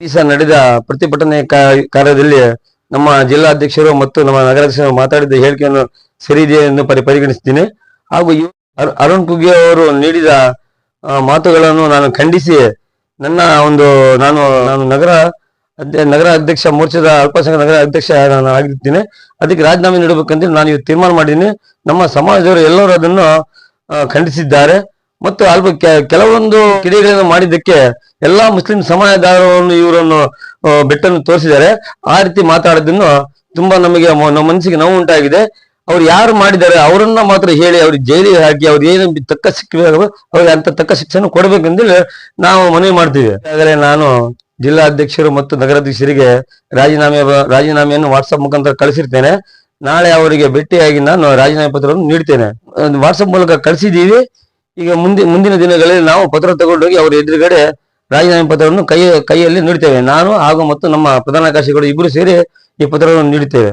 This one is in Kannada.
ಸಹ ನಡೆದ ಪ್ರತಿಭಟನೆ ಕಾರ್ಯದಲ್ಲಿ ನಮ್ಮ ಜಿಲ್ಲಾಧ್ಯಕ್ಷರು ಮತ್ತು ನಮ್ಮ ನಗರಾಧ್ಯಕ್ಷರು ಮಾತಾಡಿದ ಹೇಳಿಕೆಯನ್ನು ಸರಿ ಇದೆ ಎಂದು ಪರಿ ಪರಿಗಣಿಸುತ್ತೇನೆ ಹಾಗೂ ಅರುಣ್ ಕುಗ್ಗೆ ಅವರು ನೀಡಿದ ಮಾತುಗಳನ್ನು ನಾನು ಖಂಡಿಸಿ, ನನ್ನ ಒಂದು, ನಾನು ನಾನು ನಗರ ನಗರ ಅಧ್ಯಕ್ಷ, ಮೋರ್ಚಾದ ಅಲ್ಪಸಂಖ್ಯಾತ ನಗರ ಅಧ್ಯಕ್ಷ ನಾನು ಆಗಿರ್ತೀನಿ. ಅದಕ್ಕೆ ರಾಜೀನಾಮೆ ನೀಡಬೇಕಂತ ನಾನು ಇವತ್ತು ತೀರ್ಮಾನ ಮಾಡಿದ್ದೀನಿ. ನಮ್ಮ ಸಮಾಜದವರು ಎಲ್ಲರೂ ಅದನ್ನು ಖಂಡಿಸಿದ್ದಾರೆ. ಮತ್ತು ಅಲ್ಪ ಕೆಲವೊಂದು ಕಿಡಿಗಳನ್ನು ಮಾಡಿದ್ದಕ್ಕೆ ಎಲ್ಲಾ ಮುಸ್ಲಿಂ ಸಮಾಜದವರನ್ನು ಇವರನ್ನು ಬೆಟ್ಟನ್ನು ತೋರಿಸಿದ್ದಾರೆ. ಆ ರೀತಿ ಮಾತಾಡೋದನ್ನು ತುಂಬಾ ನಮಗೆ ನಮ್ಮ ಮನಸ್ಸಿಗೆ ನೋವು ಉಂಟಾಗಿದೆ. ಅವ್ರು ಯಾರು ಮಾಡಿದ್ದಾರೆ ಅವರನ್ನ ಮಾತ್ರ ಹೇಳಿ ಅವ್ರಿಗೆ ಜೈಲಿಗೆ ಹಾಕಿ ಅವ್ರು ಏನು ತಕ್ಕ ಸಿಕ್ಕಬೇಕು ಅವ್ರಿಗೆ ಅಂತ ತಕ್ಕ ಶಿಕ್ಷಣ ಕೊಡ್ಬೇಕಂದೇಳಿ ನಾವು ಮನವಿ ಮಾಡ್ತೀವಿ. ಆದರೆ ನಾನು ಜಿಲ್ಲಾಧ್ಯಕ್ಷರು ಮತ್ತು ನಗರಾಧ್ಯಕ್ಷರಿಗೆ ರಾಜೀನಾಮೆ, ರಾಜೀನಾಮೆಯನ್ನು ವಾಟ್ಸಪ್ ಮುಖಾಂತರ ಕಳಿಸಿರ್ತೇನೆ. ನಾಳೆ ಅವರಿಗೆ ಭೇಟಿಯಾಗಿ ನಾನು ರಾಜೀನಾಮೆ ಪತ್ರವನ್ನು ನೀಡ್ತೇನೆ. ವಾಟ್ಸಪ್ ಮೂಲಕ ಕಳಿಸಿದ್ದೀವಿ. ಈಗ ಮುಂದೆ, ಮುಂದಿನ ದಿನಗಳಲ್ಲಿ ನಾವು ಪತ್ರ ತಗೊಂಡೋಗಿ ಅವರ ಎದುರುಗಡೆ ರಾಜೀನಾಮೆ ಪತ್ರವನ್ನು ಕೈ ಕೈಯಲ್ಲಿ ನೀಡುತ್ತೇವೆ ನಾನು ಹಾಗೂ ಮತ್ತು ನಮ್ಮ ಪ್ರಧಾನ ಕಾರ್ಯದರ್ಶಿಗಳು ಇಬ್ಬರು ಸೇರಿ ಈ ಪತ್ರವನ್ನು ನೀಡುತ್ತೇವೆ